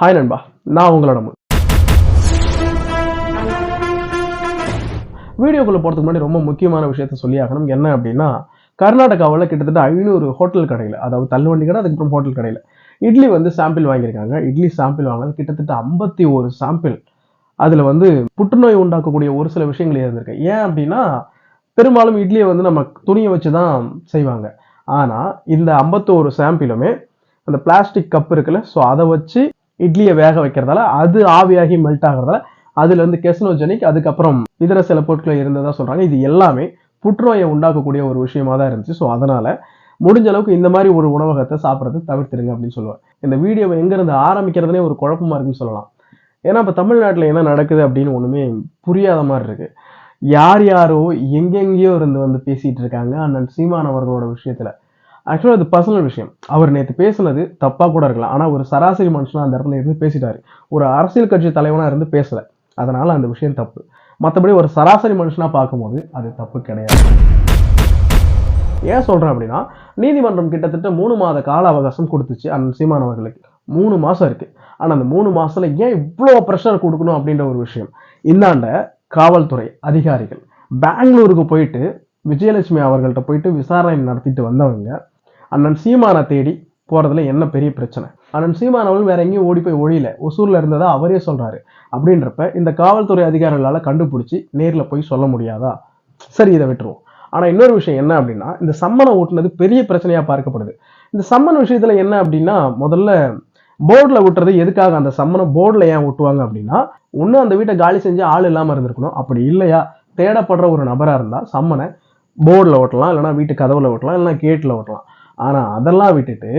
Hi நண்பா. நான் உங்களோட முன் வீடியோக்குள்ளே போகிறதுக்கு முன்னாடி ரொம்ப முக்கியமான விஷயத்த சொல்லி ஆகணும் என்ன அப்படின்னா கர்நாடகாவில் கிட்டத்தட்ட ஐநூறு ஹோட்டல் கடையில் அதாவது தள்ளுவண்டி கடை அதுக்கப்புறம் ஹோட்டல் கடையில் இட்லி வந்து சாம்பிள் வாங்கியிருக்காங்க. இட்லி சாம்பிள் வாங்கினது கிட்டத்தட்ட ஐம்பத்தி ஒரு சாம்பிள் அதில் வந்து புற்றுநோய் உண்டாக்கக்கூடிய ஒரு சில விஷயங்கள் இருந்திருக்கு. ஏன் அப்படின்னா பெரும்பாலும் இட்லியை வந்து நம்ம துணியை வச்சு தான் செய்வாங்க. ஆனால் இந்த ஐம்பத்தோரு சாம்பிளுமே அந்த பிளாஸ்டிக் கப் இருக்குல்ல ஸோ அதை வச்சு இட்லியை வேக வைக்கிறதால அது ஆவியாகி மெல்ட் ஆகிறதால அதுல இருந்து கெஸ்னோஜெனிக் அதுக்கப்புறம் இதர சில பொருட்கள் இருந்ததா சொல்றாங்க. இது எல்லாமே புற்றுநோயை உண்டாக்கக்கூடிய ஒரு விஷயமா தான் இருந்துச்சு. ஸோ அதனால முடிஞ்ச அளவுக்கு இந்த மாதிரி ஒரு உணவகத்தை சாப்பிட்றது தவிர்த்துருங்க அப்படின்னு சொல்லுவேன் இந்த வீடியோவை எங்கேருந்து ஆரம்பிக்கிறதுனே ஒரு குழப்பமா இருக்குன்னு சொல்லலாம். ஏன்னா இப்போ தமிழ்நாட்டில் என்ன நடக்குது அப்படின்னு ஒன்றுமே புரியாத மாதிரி இருக்கு. யார் யாரோ எங்கெங்கேயோ இருந்து வந்து பேசிகிட்டு இருக்காங்க. அண்ணன் சீமான் அவர்களோட விஷயத்தில். ஆக்சுவலாக அது பர்சனல் விஷயம். அவர் நேற்று பேசுனது தப்பாக கூட இருக்கலாம். ஆனால் ஒரு சராசரி மனுஷனா அந்த இடத்துல இருந்து பேசிட்டாரு. ஒரு அரசியல் கட்சி தலைவனாக இருந்து பேசலை. அதனால் அந்த விஷயம் தப்பு. மற்றபடி ஒரு சராசரி மனுஷனாக பார்க்கும்போது அது தப்பு கிடையாது. ஏன் சொல்கிறேன் அப்படின்னா நீதிமன்றம் கிட்டத்தட்ட மூணு மாத கால அவகாசம் கொடுத்துச்சு அந்த சீமான் அவர்களுக்கு. மூணு மாதம் இருக்குது ஆனால் அந்த மூணு மாதத்தில் ஏன் இவ்வளோ ப்ரெஷர் கொடுக்கணும் அப்படின்ற ஒரு விஷயம்? இந்தாண்ட காவல்துறை அதிகாரிகள். பெங்களூருக்கு போயிட்டு விஜயலட்சுமி அவர்கள்ட்ட போயிட்டு விசாரணை நடத்திட்டு வந்தவங்க அண்ணன் சீமானை தேடி போகிறதுல என்ன பெரிய பிரச்சனை? அண்ணன் சீமான் வேற எங்கேயும் ஓடி போய் ஒழியில. ஒசூரில் இருந்ததா அவரே சொல்கிறாரு அப்படின்றப்ப இந்த காவல்துறை அதிகாரிகளால் கண்டுபிடிச்சி நேரில் போய் சொல்ல முடியாதா? சரி இதை விட்டுருவோம். ஆனால் இன்னொரு விஷயம் என்ன அப்படின்னா இந்த சம்மனை ஓட்டுனது பெரிய பிரச்சனையாக பார்க்கப்படுது. இந்த சம்மன் விஷயத்தில் என்ன அப்படின்னா முதல்ல போர்டில் விட்டுறது எதுக்காக? அந்த சம்மனை போர்டில் ஏன் விட்டுவாங்க அப்படின்னா ஒன்று அந்த வீட்டை காலி செஞ்சு ஆள் இல்லாமல் இருந்திருக்கணும். அப்படி இல்லையா? தேடப்படுற ஒரு நபராக இருந்தால் சம்மனை போர்டில் ஓட்டலாம் இல்லைனா வீட்டு கதவுல ஓட்டலாம் இல்லைனா கேட்டில் ஓட்டலாம். ஆனால் அதெல்லாம் விட்டுட்டு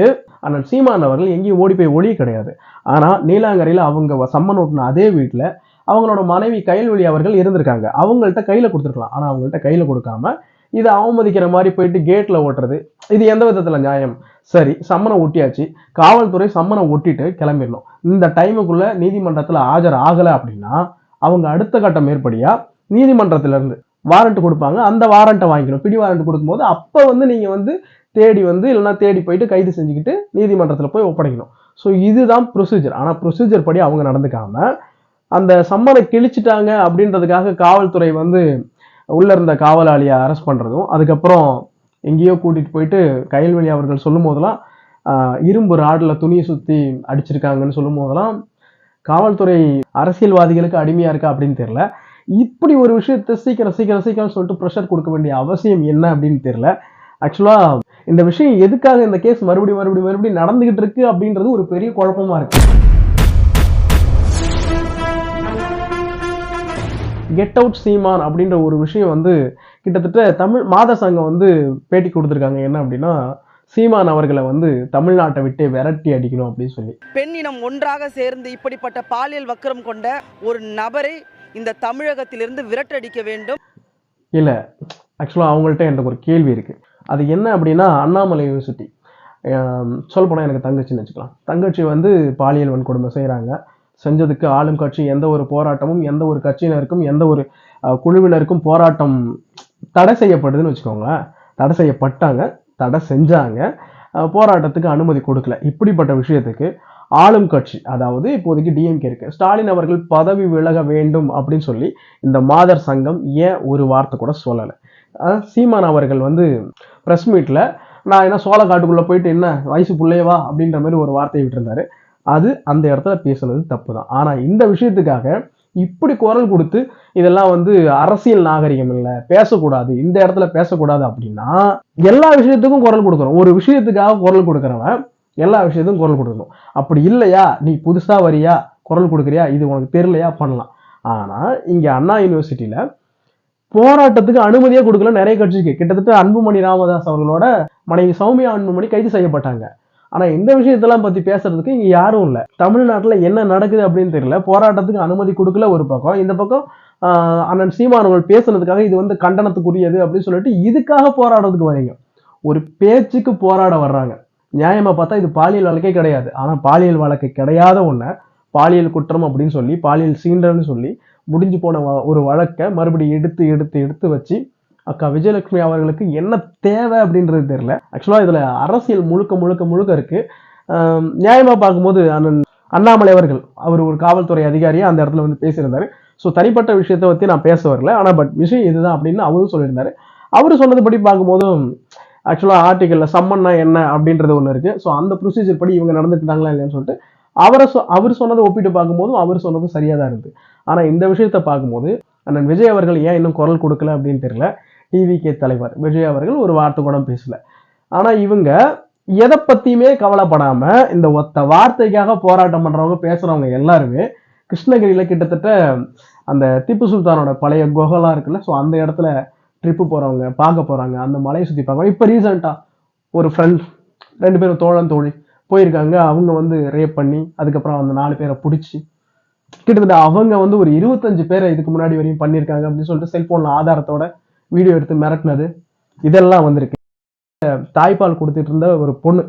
ஆனால் சீமான் அவர்கள் எங்கேயும் ஓடி போய் ஒளி கிடையாது. ஆனால் நீலாங்கரையில் அவங்க சம்மன் ஓட்டின அதே வீட்டில் அவங்களோட மனைவி கைல்வழி அவர்கள் இருந்திருக்காங்க. அவங்கள்ட்ட கையில் கொடுத்துருக்கலாம். ஆனால் அவங்கள்ட்ட கையில் கொடுக்காம இதை அவமதிக்கிற மாதிரி போயிட்டு கேட்டில் ஓட்டுறது இது எந்த விதத்தில் நியாயம்? சரி சம்மனை ஒட்டியாச்சு. காவல்துறை சம்மனை ஒட்டிட்டு கிளம்பிடணும். இந்த டைமுக்குள்ளே நீதிமன்றத்தில் ஆஜர் ஆகலை அப்படின்னா அவங்க அடுத்த கட்டம் மேற்படியா நீதிமன்றத்திலேருந்து வாரண்ட் கொடுப்பாங்க. அந்த வாரண்ட்டை வாங்கிக்கணும். பிடி வாரண்ட் கொடுக்கும்போது அப்போ வந்து நீங்கள் வந்து தேடி வந்து இல்லைன்னா தேடி போயிட்டு கைது செஞ்சுக்கிட்டு நீதிமன்றத்தில் போய் ஒப்படைக்கணும். ஸோ இதுதான் ப்ரொசீஜர் ஆனால் ப்ரொசீஜர் படி அவங்க நடந்துக்காம அந்த சம்மனை கிழிச்சிட்டாங்க அப்படின்றதுக்காக காவல்துறை வந்து உள்ளே இருந்த காவலாளியை அரெஸ்ட் பண்ணுறதும் அதுக்கப்புறம் எங்கேயோ கூட்டிகிட்டு போயிட்டு கைல்வெளி அவர்கள் சொல்லும் போதெல்லாம் இரும்பு ராடில் துணியை சுற்றி அடிச்சிருக்காங்கன்னு சொல்லும் போதெல்லாம் காவல்துறை அரசியல்வாதிகளுக்கு அடிமையாக இருக்கா அப்படின்னு தெரில இப்படி ஒரு விஷயத்தை சீக்கிரம் சீக்கிரம் சீக்கிரம் சொல்லிட்டு ப்ரெஷர் கொடுக்க வேண்டிய அவசியம் என்ன அப்படின்னு தெரில ஆக்சுவலா இந்த விஷயம் எதுக்காக இந்த கேஸ் மறுபடியும் மறுபடியும் மறுபடியும் நடந்துகிட்டு இருக்கு அப்படின்றது ஒரு பெரிய குழப்பமா இருக்கு. கெட் அவுட் சீமான் அப்படின்ற ஒரு விஷயம் வந்து கிட்டத்தட்ட தமிழ் மாத சங்கம் வந்து பேட்டி கொடுத்துருக்காங்க. என்ன அப்படின்னா சீமான் அவர்களை வந்து தமிழ்நாட்டை விட்டு விரட்டி அடிக்கணும் அப்படின்னு சொல்லி. பெண் இனம் ஒன்றாக சேர்ந்து இப்படிப்பட்ட பாலியல் வக்கிரம் கொண்ட ஒரு நபரை இந்த தமிழகத்திலிருந்து விரட்டடிக்க வேண்டும். இல்லை ஆக்சுவலாக அவங்கள்ட்ட எனக்கு ஒரு கேள்வி இருக்குது அது என்ன அப்படின்னா அண்ணாமலை யூனிவர்சிட்டி சொல்லப்போனால் எனக்கு தங்கச்சின்னு வச்சுக்கலாம். தங்கச்சி வந்து பாலியல் வன்கொடுமை செய்கிறாங்க செஞ்சதுக்கு ஆளும் கட்சி எந்த ஒரு போராட்டமும் எந்த ஒரு கட்சியினருக்கும் எந்த ஒரு குழுவினருக்கும் போராட்டம் தடை செய்யப்படுதுன்னு வச்சுக்கோங்களேன் தடை செய்யப்பட்டாங்க தடை செஞ்சாங்க. போராட்டத்துக்கு அனுமதி கொடுக்கல. இப்படிப்பட்ட விஷயத்துக்கு ஆளும் கட்சி அதாவது இப்போதைக்கு டிஎம்கே இருக்கு. ஸ்டாலின் அவர்கள் பதவி விலக வேண்டும் அப்படின்னு சொல்லி இந்த மாதர் சங்கம் ஏன் ஒரு வார்த்தை கூட சொல்லலை? சீமான் அவர்கள் வந்து ப்ரெஸ் மீட்டில் நான் என்ன சோளக்காட்டுக்குள்ளே போயிட்டு என்ன வயசு பிள்ளையவா அப்படின்ற மாதிரி ஒரு வார்த்தையை விட்டுருந்தாரு. அது அந்த இடத்துல பேசுனது தப்பு தான் ஆனால் இந்த விஷயத்துக்காக இப்படி குரல் கொடுத்து இதெல்லாம் வந்து அரசியல் நாகரிகம் இல்லை பேசக்கூடாது இந்த இடத்துல பேசக்கூடாது அப்படின்னா எல்லா விஷயத்துக்கும் குரல் கொடுக்குறோம் ஒரு விஷயத்துக்காக குரல் கொடுக்குறவன் எல்லா விஷயத்துக்கும் குரல் கொடுக்கணும். அப்படி இல்லையா? நீ புதுசாக வரியா? குரல் கொடுக்குறியா? இது உனக்கு தெரியலையா? பண்ணலாம். ஆனால் இங்கே அண்ணா யூனிவர்சிட்டியில் போராட்டத்துக்கு அனுமதியே கொடுக்கல நிறைய கட்சிக்கு. கிட்டத்தட்ட அன்புமணி ராமதாஸ் அவர்களோட மனைவி சௌமியா அன்புமணி கைது செய்யப்பட்டாங்க. ஆனா இந்த விஷயத்தெல்லாம் பத்தி பேசுறதுக்கு இங்க யாரும் இல்லை. தமிழ்நாட்டுல என்ன நடக்குது அப்படின்னு தெரியல. போராட்டத்துக்கு அனுமதி கொடுக்கல ஒரு பக்கம். இந்த பக்கம் அண்ணன் சீமான் அவர்கள் பேசுனதுக்காக இது வந்து கண்டனத்துக்குரியது அப்படின்னு சொல்லிட்டு இதுக்காக போராடுறதுக்கு வரீங்க. ஒரு பேச்சுக்கு போராட வர்றாங்க. நியாயமா பார்த்தா இது பாலியல் வழக்கே கிடையாது. ஆனா பாலியல் வழக்கு கிடையாத ஒன்றை பாலியல் குற்றம் அப்படின்னு சொல்லி பாலியல் சீண்டல்னு சொல்லி முடிஞ்சு போன வ- ஒரு வழக்கை மறுபடியும் எடுத்து எடுத்து எடுத்து வச்சு அக்கா விஜயலட்சுமி அவர்களுக்கு என்ன தேவை அப்படின்றது தெரியல. ஆக்சுவலாக இதில் அரசியல் முழுக்க முழுக்க முழுக்க இருக்கு. நியாயமாக பார்க்கும்போது அண்ணன் அண்ணாமலை அவர்கள் அவர் ஒரு காவல்துறை அதிகாரியாக அந்த இடத்துல வந்து பேசியிருந்தார். ஸோ தனிப்பட்ட விஷயத்தை பற்றி நான் பேச வரல. ஆனால் பட் விஷயம் இதுதான் அப்படின்னு அவரும் சொல்லியிருந்தாரு. அவர் சொன்னதுபடி பார்க்கும்போதும் ஆக்சுவலாக ஆர்டிக்கலில் சம்மன்னா என்ன அப்படின்றது ஒன்று இருக்குது ஸோ அந்த ப்ரொசீஜர் படி இவங்க நடந்துக்கிட்டாங்களா இல்லையான்னு சொல்லிட்டு அவரை சொ அவர் சொன்னதை ஒப்பிட்டு பார்க்கும்போதும் அவர் சொன்னதும் சரியாக தான் இருக்குது ஆனால் இந்த விஷயத்தை பார்க்கும்போது அண்ணன் விஜய் அவர்கள் ஏன் இன்னும் குரல் கொடுக்கல அப்படின்னு தெரியல. டிவிகே தலைவர் விஜய் அவர்கள் ஒரு வார்த்தை கூட பேசல. ஆனால் இவங்க எதை பற்றியுமே கவலைப்படாமல் இந்த ஒத்த வார்த்தைக்காக போராட்டம் பண்ணுறவங்க பேசுகிறவங்க எல்லாருமே கிருஷ்ணகிரியில் கிட்டத்தட்ட அந்த திப்பு சுல்தானோட பழைய குகைலாம் இருக்குல்ல ஸோ அந்த இடத்துல ட்ரிப்பு போகிறவங்க பார்க்க போகிறாங்க அந்த மலையை சுற்றி பார்க்க இப்போ ரீசெண்டாக ஒரு ஃப்ரெண்ட் ரெண்டு பேரும் தோழன் தோழி போயிருக்காங்க. அவங்க வந்து ரேப் பண்ணி அதுக்கப்புறம் அந்த நாலு பேரை பிடிச்சி கிட்டத்தட்ட அவங்க வந்து ஒரு இருபத்தஞ்சு பேரை இதுக்கு முன்னாடி வரையும் பண்ணியிருக்காங்க அப்படின்னு சொல்லிட்டு செல்போனில் ஆதாரத்தோட வீடியோ எடுத்து மிரட்டினது. இதெல்லாம் வந்திருக்கு. தாய்ப்பால் கொடுத்துட்டு இருந்த ஒரு பொண்ணு.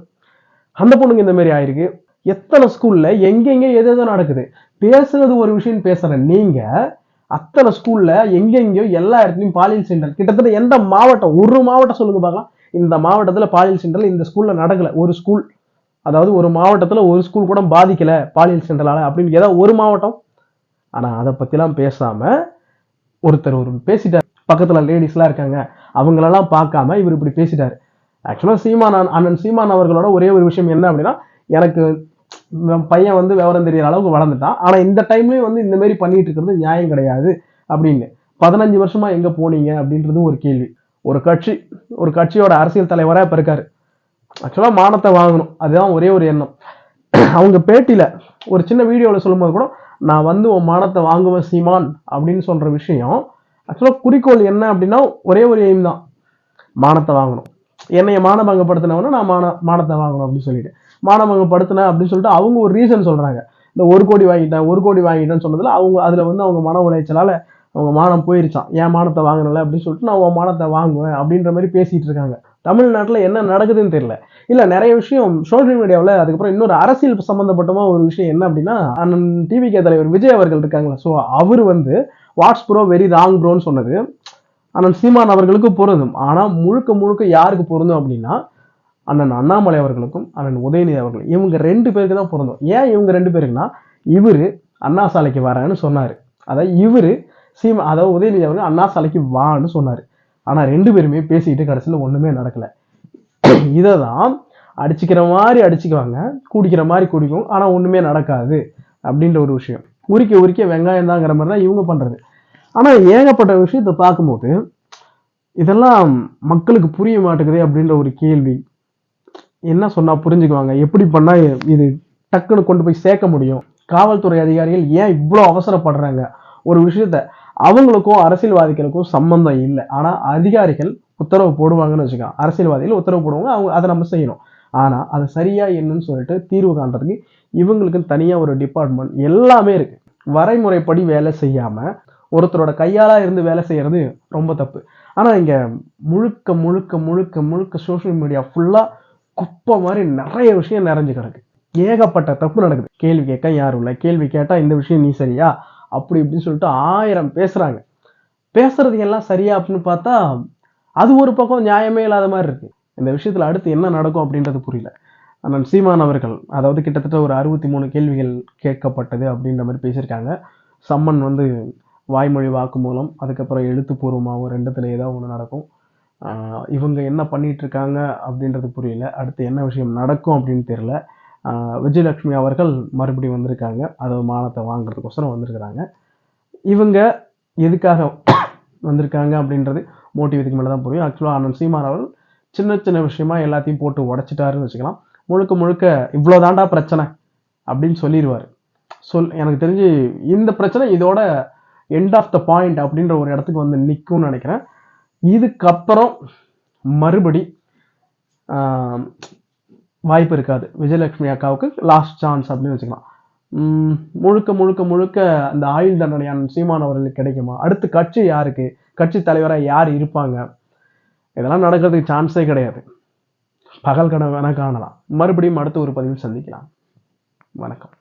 அந்த பொண்ணுங்க இந்த மாதிரி ஆயிருக்கு. எத்தனை ஸ்கூல்ல எங்கெங்க எது எதோ நடக்குது. பேசுறது ஒரு விஷயம் பேசுற நீங்க அத்தனை ஸ்கூல்ல எங்கெங்கயோ எல்லா இடத்துலயும் பாலியல் சென்டர் கிட்டத்தட்ட எந்த மாவட்டம் ஒரு மாவட்டம் சொல்லுங்க பார்க்கலாம். இந்த மாவட்டத்துல பாலியல் சென்டர் இந்த ஸ்கூல்ல நடக்கல. ஒரு ஸ்கூல் அதாவது ஒரு மாவட்டத்தில் ஒரு ஸ்கூல் கூட பாதிக்கலை பாலியல் சென்றலால் அப்படின்னு ஏதாவது ஒரு மாவட்டம். ஆனால் அதை பற்றிலாம் பேசாமல் ஒருத்தர் ஒரு பேசிட்டார். பக்கத்தில் லேடிஸ்லாம் இருக்காங்க. அவங்களெல்லாம் பார்க்காம இவர் இப்படி பேசிட்டார். ஆக்சுவலாக சீமான் அண்ணன் சீமான் அவர்களோட ஒரே ஒரு விஷயம் என்ன அப்படின்னா எனக்கு பையன் வந்து விவரம் தெரியற அளவுக்கு வளர்ந்துட்டான். ஆனால் இந்த டைம்லேயும் வந்து இந்த மாதிரி பண்ணிட்டு இருக்கிறது நியாயம் கிடையாது அப்படின்னு. பதினஞ்சு வருஷமா எங்கே போனீங்க அப்படின்றது ஒரு கேள்வி. ஒரு கட்சி ஒரு கட்சியோட அரசியல் தலைவராக இப்போ இருக்காரு. ஆக்சுவலாக மானத்தை வாங்கணும். அதுதான் ஒரே ஒரு எண்ணம். அவங்க பேட்டியில் ஒரு சின்ன வீடியோவில் சொல்லும்போது கூட நான் வந்து உன் மானத்தை வாங்குவேன் சீமான் அப்படின்னு சொல்கிற விஷயம் ஆக்சுவலாக குறிக்கோள் என்ன அப்படின்னா ஒரே ஒரு எய்ம் தான். மானத்தை வாங்கணும். என்னைய மானபங்கப்படுத்தினவன நான் மான மானத்தை வாங்கணும் அப்படின்னு சொல்லிட்டு. மானபங்கப்படுத்தினேன் அப்படின்னு சொல்லிட்டு அவங்க ஒரு ரீசன் சொல்கிறாங்க இந்த ஒரு கோடி வாங்கிட்டேன் ஒரு கோடி வாங்கிட்டேன்னு சொன்னதில் அவங்க அதில் வந்து அவங்க மன உளைச்சலால் அவங்க மானம் போயிருச்சான் ஏன் மானத்தை வாங்கினல? அப்படின்னு சொல்லிட்டு நான் உன் மானத்தை வாங்குவேன் அப்படின்ற மாதிரி பேசிகிட்டு இருக்காங்க. தமிழ்நாட்டில் என்ன நடக்குதுன்னு தெரியல. இல்லை நிறைய விஷயம் சோஷியல் மீடியாவில் அதுக்கப்புறம் இன்னொரு அரசியல் சம்மந்தப்பட்டமாக ஒரு விஷயம் என்ன அப்படின்னா அண்ணன் டிவிகே தலைவர் விஜய் அவர்கள் இருக்காங்களா ஸோ அவர் வந்து வாட்ஸ் ப்ரோ வெரி ராங் ப்ரோன்னு சொன்னது. அண்ணன் சீமான் அவர்களுக்கு பொருந்தும். ஆனால் முழுக்க முழுக்க யாருக்கு பொருந்தும் அப்படின்னா அண்ணன் அண்ணாமலை அவர்களுக்கும் அண்ணன் உதயநிதி அவர்களும். இவங்க ரெண்டு பேருக்கு தான் பொருந்தும். ஏன் இவங்க ரெண்டு பேருக்குன்னா இவர் அண்ணா சாலைக்கு வரேன்னு சொன்னார். அதாவது இவர் சீமா அதாவது உதயநிதி அவர்கள் அண்ணா சாலைக்கு வான்னு சொன்னார். ஆனால் ரெண்டு பேருமே பேசிக்கிட்டு கடைசியில் ஒன்றுமே நடக்கலை. இதை தான் அடிச்சுக்கிற மாதிரி அடிச்சுக்குவாங்க குடிக்கிற மாதிரி குடிக்கும் ஆனால் ஒன்றுமே நடக்காது அப்படின்ற ஒரு விஷயம். உரிக்க உரிக்க வெங்காயம் தாங்கிற மாதிரி தான் இவங்க பண்ணுறது ஆனால் ஏகப்பட்ட விஷயத்தை பார்க்கும்போது இதெல்லாம் மக்களுக்கு புரிய மாட்டேங்குது அப்படின்ற ஒரு கேள்வி. என்ன சொன்னால் புரிஞ்சுக்குவாங்க? எப்படி பண்ணால் இது டக்குன்னு கொண்டு போய் சேர்க்க முடியும்? காவல்துறை அதிகாரிகள் ஏன் இவ்வளோ அவசரப்படுறாங்க? ஒரு விஷயத்த அவங்களுக்கும் அரசியல்வாதிகளுக்கும் சம்பந்தம் இல்லை. ஆனால் அதிகாரிகள் உத்தரவு போடுவாங்கன்னு வச்சுக்கோங்க. அரசியல்வாதிகள் உத்தரவு போடுவாங்க அவங்க அதை நம்ம செய்யணும். ஆனால் அது சரியா என்னன்னு சொல்லிட்டு தீர்வு காண்றதுக்கு இவங்களுக்கு தனியாக ஒரு டிபார்ட்மெண்ட் எல்லாமே இருக்கு. வரைமுறைப்படி வேலை செய்யாமல் ஒருத்தரோட கையாலா இருந்து வேலை செய்கிறது ரொம்ப தப்பு. ஆனால் இங்கே முழுக்க முழுக்க முழுக்க முழுக்க சோஷியல் மீடியா ஃபுல்லாக குப்பை மாதிரி நிறைய விஷயம் நிறைஞ்சு கிடக்கு. ஏகப்பட்ட தப்பு நடக்குது. கேள்வி கேட்க யாரும் இல்லை. கேள்வி கேட்டால் இந்த விஷயம் நீ சரியா? அப்படி இப்படின்னு சொல்லிட்டு ஆயிரம் பேசுகிறாங்க பேசுறது எல்லாம் சரியா அப்படின்னு பார்த்தா அது ஒரு பக்கம் நியாயமே இல்லாத மாதிரி இருக்கு. இந்த விஷயத்தில் அடுத்து என்ன நடக்கும் அப்படின்றது புரியல. அண்ணன் சீமான் அவர்கள் அதாவது கிட்டத்தட்ட ஒரு அறுபத்தி மூணு கேள்விகள் கேட்கப்பட்டது அப்படின்ற மாதிரி பேசியிருக்காங்க. சம்மன் வந்து வாய்மொழி வாக்கு மூலம் அதுக்கப்புறம் எழுத்துப்பூர்வமாகவும் ரெண்டுத்துல ஏதாவது ஒன்று நடக்கும். இவங்க என்ன பண்ணிகிட்ருக்காங்க அப்படின்றது புரியல. அடுத்து என்ன விஷயம் நடக்கும் அப்படின்னு தெரியல. விஜயலட்சுமி அவர்கள் மறுபடியும் வந்திருக்காங்க. அதை மானத்தை வாங்குறதுக்கோசரம் வந்திருக்கிறாங்க. இவங்க எதுக்காக வந்திருக்காங்க அப்படின்றது மோட்டிவ் இதுக்கு மேலே தான் புரியும். ஆக்சுவலாக அண்ணன் சீமான் அவர்கள் சின்ன சின்ன விஷயமா எல்லாத்தையும் போட்டு உடைச்சிட்டாருன்னு வச்சுக்கலாம். முழுக்க முழுக்க இவ்வளோ தாண்டா பிரச்சனை அப்படின்னு சொல்லிடுவார் சொல் எனக்கு தெரிஞ்சு இந்த பிரச்சனை இதோட எண்ட் ஆஃப் த பாயிண்ட் அப்படின்ற ஒரு இடத்துக்கு வந்து நிற்கும்னு நினைக்கிறேன். இதுக்கப்புறம் மறுபடி வாய்ப்பு இருக்காது. விஜயலட்சுமி அக்காவுக்கு லாஸ்ட் சான்ஸ் அப்படின்னு வச்சுக்கலாம். முழுக்க முழுக்க முழுக்க அந்த ஆயுள் தண்டனையான சீமான் அவர்களுக்கு கிடைக்குமா? அடுத்து கட்சி யாருக்கு? கட்சி தலைவராக யார் இருப்பாங்க? இதெல்லாம் நடக்கிறதுக்கு சான்ஸே கிடையாது. பகல் கனவு வேணால் காணலாம். மறுபடியும் அடுத்த ஒரு பதிவில் சந்திக்கலாம். வணக்கம்.